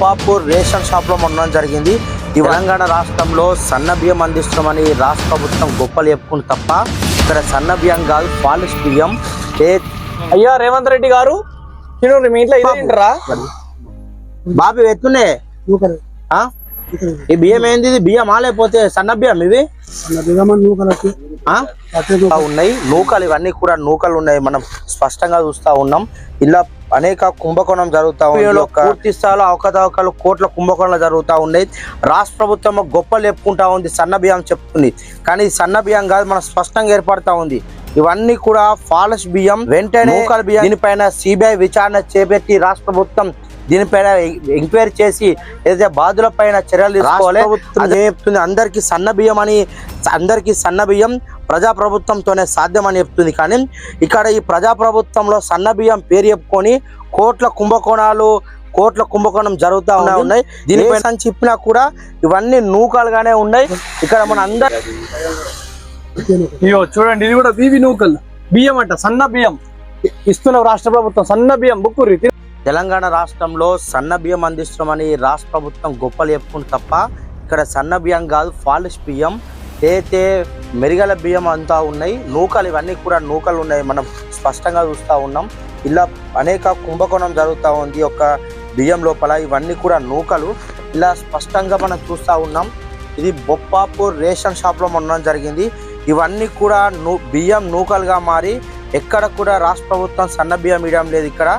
ఉప్పాపూర్ ration షాప్లో ఉండడం జరిగింది. ఈ తెలంగాణ రాష్ట్రంలో సన్న బియ్యం అందిస్తామని రాష్ట్ర ప్రభుత్వం గొప్పలు చెప్పుకుని తప్ప ఇక్కడ సన్న బియ్యం కాదు పాలిష్ బియ్యం. ఏ అయ్యా రేవంత్ రెడ్డి గారు మీ ఇంట్లో బాబు. ఎత్తునే. ఆ? ఈ బియ్యం ఏంది ఇది? బియ్యం లేకపోతే సన్న బియ్యం ఇవి? ఇలా ఉన్నాయి. నూకలు ఇవన్నీ కూడా నూకలు ఉన్నాయి. మనం స్పష్టంగా చూస్తా ఉన్నాం. ఇలా అనేక కుంభకోణం జరుగుతా ఉంది. ఒక పూర్తి స్థాయిలో అవకతవకలు కోట్ల కుంభకోణాలు జరుగుతా ఉన్నాయి. రాష్ట్ర ప్రభుత్వం గొప్పలు చెప్పుకుంటా ఉంది. సన్న బియ్యం చెప్తుంది. కానీ ఈ సన్న బియ్యం కాదు మనం స్పష్టంగా ఏర్పడతా ఉంది. ఇవన్నీ కూడా ఫాలస్ బియ్యం వెంటనే నూకల బియ్యం దీనిపైన సిబిఐ విచారణ చేపట్టి రాష్ట్ర ప్రభుత్వం దీనిపైన ఎంక్వైరీ చేసి ఏదైతే బాధుల పైన చర్యలు తీసుకోవాలి చెప్తుంది అందరికీ సన్న బియ్యం అని అందరికీ సన్న బియ్యం ప్రజా ప్రభుత్వంతోనే సాధ్యమని చెప్తుంది. కానీ ఇక్కడ ఈ ప్రజా ప్రభుత్వంలో సన్న బియ్యం పేరు చెప్పుకొని కోట్ల కుంభకోణాలు కోట్ల కుంభకోణం జరుగుతూ ఉన్నాయి. దీనిపైన చెప్పినా కూడా ఇవన్నీ నూకలుగానే ఉన్నాయి. ఇక్కడ మన అందరి చూడండి ఇది కూడా బీవి నూకల్. బియ్యం అంట సన్న బియ్యం. ఇస్తున్న రాష్ట్ర ప్రభుత్వం సన్న బియ్యం బుక్కురి తెలంగాణ రాష్ట్రంలో సన్న బియ్యం అందిస్తున్నామని రాష్ట్ర ప్రభుత్వం గొప్పలు చెప్పుకుని తప్ప ఇక్కడ సన్న బియ్యం కాదు ఫాలిష్ బియ్యం. ఏదైతే మెరుగల బియ్యం అంతా ఉన్నాయి. నూకలు ఇవన్నీ కూడా నూకలు ఉన్నాయి. మనం స్పష్టంగా చూస్తూ ఉన్నాం. ఇలా అనేక కుంభకోణం జరుగుతూ ఉంది ఒక బియ్యం లోపల. ఇవన్నీ కూడా నూకలు. ఇలా స్పష్టంగా మనం చూస్తూ ఉన్నాం. ఇది బొప్పాపూర్ రేషన్ షాప్లో ఉండడం జరిగింది. ఇవన్నీ కూడా నూ బియ్యం నూకలుగా మారి ఎక్కడ కూడా రాష్ట్ర ప్రభుత్వం సన్న బియ్యం ఇవ్వడం లేదు ఇక్కడ.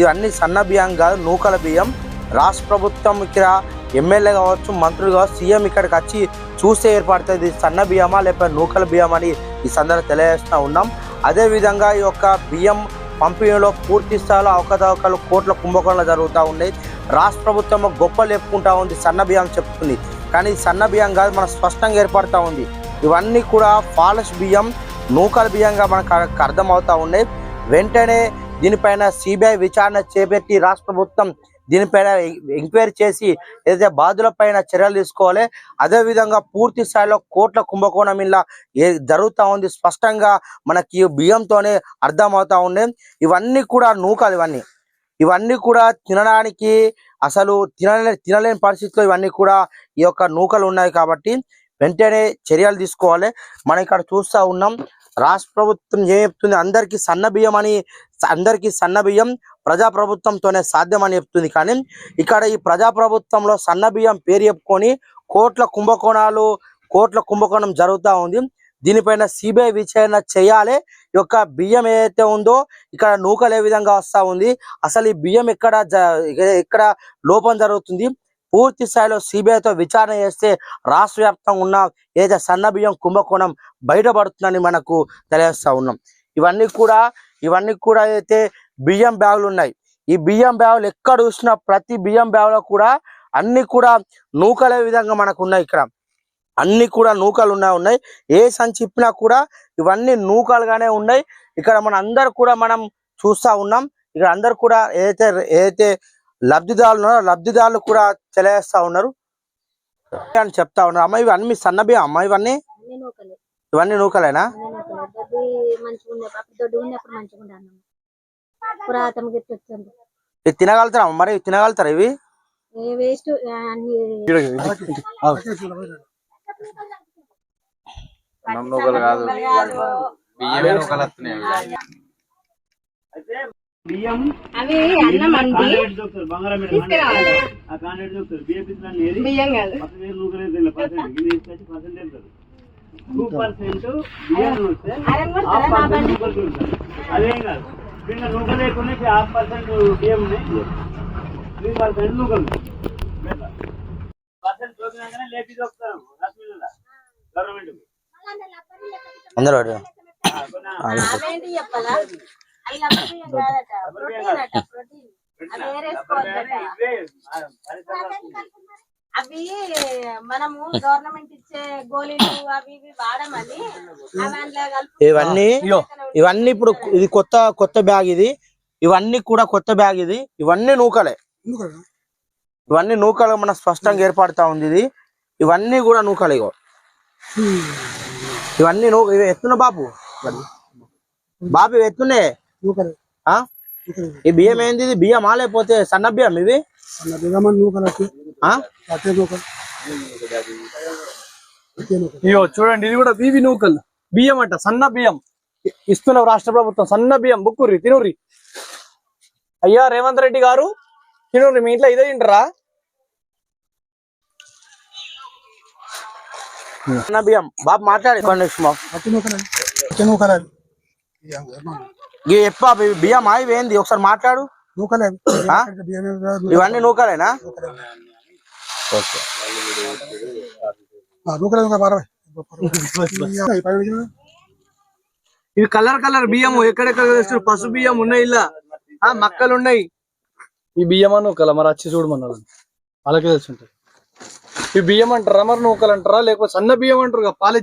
ఇవన్నీ సన్న బియ్యం కాదు నూకల బియ్యం. రాష్ట్ర ప్రభుత్వం ఇక్కడ ఎమ్మెల్యే కావచ్చు మంత్రులు కావచ్చు సీఎం ఇక్కడికి వచ్చి చూస్తే ఏర్పడుతుంది సన్న బియ్యమా లేకపోతే నూకల బియ్యం అని ఈ సందర్భంగా తెలియజేస్తూ ఉన్నాం. అదేవిధంగా ఈ యొక్క బియ్యం పంపిణీలో పూర్తి స్థాయిలో అవకతవకలు కోట్ల కుంభకోణాలు జరుగుతూ ఉన్నాయి. రాష్ట్ర ప్రభుత్వం గొప్పలు చెప్పుకుంటా ఉంది సన్న బియ్యం చెప్తుంది. కానీ సన్న బియ్యం కాదు మనకు స్పష్టంగా ఏర్పడుతూ ఉంది. ఇవన్నీ కూడా ఫాలస్ బియ్యం నూకల బియ్యంగా మనకు అర్థమవుతూ ఉన్నాయి. వెంటనే దీనిపైన సిబిఐ విచారణ చేపట్టి రాష్ట్ర ప్రభుత్వం దీనిపైన ఎంక్వైరీ చేసి ఏదైతే బాధుల పైన చర్యలు తీసుకోవాలి అదే విధంగా పూర్తి స్థాయిలో కోట్ల కుంభకోణం ఇలా ఏ జరుగుతూ ఉంది. స్పష్టంగా మనకి బియ్యంతోనే అర్థమవుతా ఉన్నాయి ఇవన్నీ కూడా నూకలు ఇవన్నీ. ఇవన్నీ కూడా తినడానికి అసలు తినలే తినలేని పరిస్థితిలో ఇవన్నీ కూడా ఈ యొక్క నూకలు ఉన్నాయి కాబట్టి వెంటనే చర్యలు తీసుకోవాలి. మనం ఇక్కడ చూస్తా ఉన్నాం రాష్ట్ర ప్రభుత్వం ఏం చెప్తుంది? అందరికీ సన్న బియ్యం అని అందరికీ సన్న బియ్యం ప్రజా సాధ్యమని చెప్తుంది. కానీ ఇక్కడ ఈ ప్రజా ప్రభుత్వంలో సన్న బియ్యం పేరు చెప్పుకొని కోట్ల కుంభకోణాలు కోట్ల కుంభకోణం జరుగుతూ ఉంది. దీనిపైన సిబిఐ విచారణ చేయాలి. యొక్క బియ్యం ఏదైతే ఉందో ఇక్కడ నూకలు ఏ విధంగా వస్తా ఉంది? అసలు ఈ బియ్యం ఎక్కడ జ- ఎక్కడ లోపం జరుగుతుంది? పూర్తి స్థాయిలో సిబిఐతో విచారణ చేస్తే రాష్ట్ర వ్యాప్తంగా ఉన్న ఏదైతే సన్న బియ్యం కుంభకోణం బయటపడుతుందని మనకు తెలియజేస్తూ ఉన్నాం. ఇవన్నీ కూడా ఇవన్నీ కూడా అయితే బియ్యం బ్యాగులు ఉన్నాయి. ఈ బియ్యం బ్యాగులు ఎక్కడ చూసినా ప్రతి బియ్యం బ్యాగులో కూడా అన్ని కూడా నూకలే విధంగా మనకు ఉన్నాయి ఇక్కడ. అన్ని కూడా నూకలు ఉన్నాయి ఉన్నాయి. ఏ సంచి ఇప్పినా కూడా ఇవన్నీ నూకలుగానే ఉన్నాయి. ఇక్కడ మన అందరు కూడా మనం చూస్తా ఉన్నాం. ఇక్కడ అందరు కూడా ఏదైతే ఏదైతే లబ్ధిదారులు ఉన్నారో. లబ్ధిదారులు కూడా తెలియజేస్తా ఉన్నారు. అని చెప్తా ఉన్నారు. అమ్మ ఇవన్నీ మీ సన్న బియ్యం అమ్మ ఇవన్నీ? అన్ని ఇవన్నీ నూకలేనా? అన్ని నూకలే. దొడ్డి మంచిగా ఉండే అప్పుడు దొడ్డి ఉన్నప్పుడు మంచిగా ఉండే అన్నం పురాతన గిట్ల వచ్చింది ఇది తినగలుగుతారా అమ్మ? మరి ఇవి తినగలుగుతారా ఇవి ఏ వేస్ట్ అన్ని అన్నం నూకలు కాదు బియ్యమే నూకలు వస్తున్నాయి అవి అన్నం అండి తీసుకురావాలి బియ్యం కాదు. అదేం నూకలు లేకుండా హాఫ్ పర్సెంట్ బియ్యం ఉన్నాయి. త్రీ పర్సెంట్ నూకలు పర్సెంట్ చూపినాకనే లేపి రశ్మిల గవర్నమెంట్ అందరూ అవి మనము గవర్నమెంట్ ఇచ్చే గోళీలు అవి ఇవి వాడమని ఇవన్నీ ఇవన్నీ ఇప్పుడు ఇది కొత్త కొత్త బ్యాగ్ ఇది. ఇవన్నీ కూడా కొత్త బ్యాగ్ ఇది. ఇవన్నీ నూకలే. ఇవన్నీ నూకలు మన స్పష్టంగా ఏర్పడతా ఉంది ఇది. ఇవన్నీ కూడా నూకలు ఇగో. ఇవన్నీ నూ ఇవి ఎత్తున్న బాబు? బాబు ఇవి ఎత్తునే? ఈ బియ్యం ఏంది ఇది బియ్యం లేకపోతే సన్న బియ్యం ఇవి? చూడండి ఇది కూడా బీవి నూకల్. బియ్యం అంట సన్న బియ్యం. ఇస్తున్నావు రాష్ట్ర ప్రభుత్వం సన్న బియ్యం. బుక్కుర్రి తినుర్రి. అయ్యా రేవంత్ రెడ్డి గారు తినుర్రి మీ ఇంట్లో ఇదే తింటారా? సన్న బియ్యం. బాబు మాట్లాడి. ఇవి చెప్పా ఇవి బియ్యం ఏంది? ఒకసారి మాట్లాడు. ఆ? ఇవన్నీ నూకలేనా? ఓకే. ఇవి కలర్ కలర్ బియ్యం ఎక్కడెక్కడ తెస్తారు పసు బియ్యం ఉన్నాయి ఇలా. ఆ మక్కలు ఉన్నాయి. ఈ బియ్యం అని నూకల మరి వచ్చి చూడమన్నారు వాళ్ళకే తెలుసుంటాయి ఈ బియ్యం అంటారా? మరి నూకలు అంటారా? లేకపోతే సన్న బియ్యం అంటారు కదా, పాలు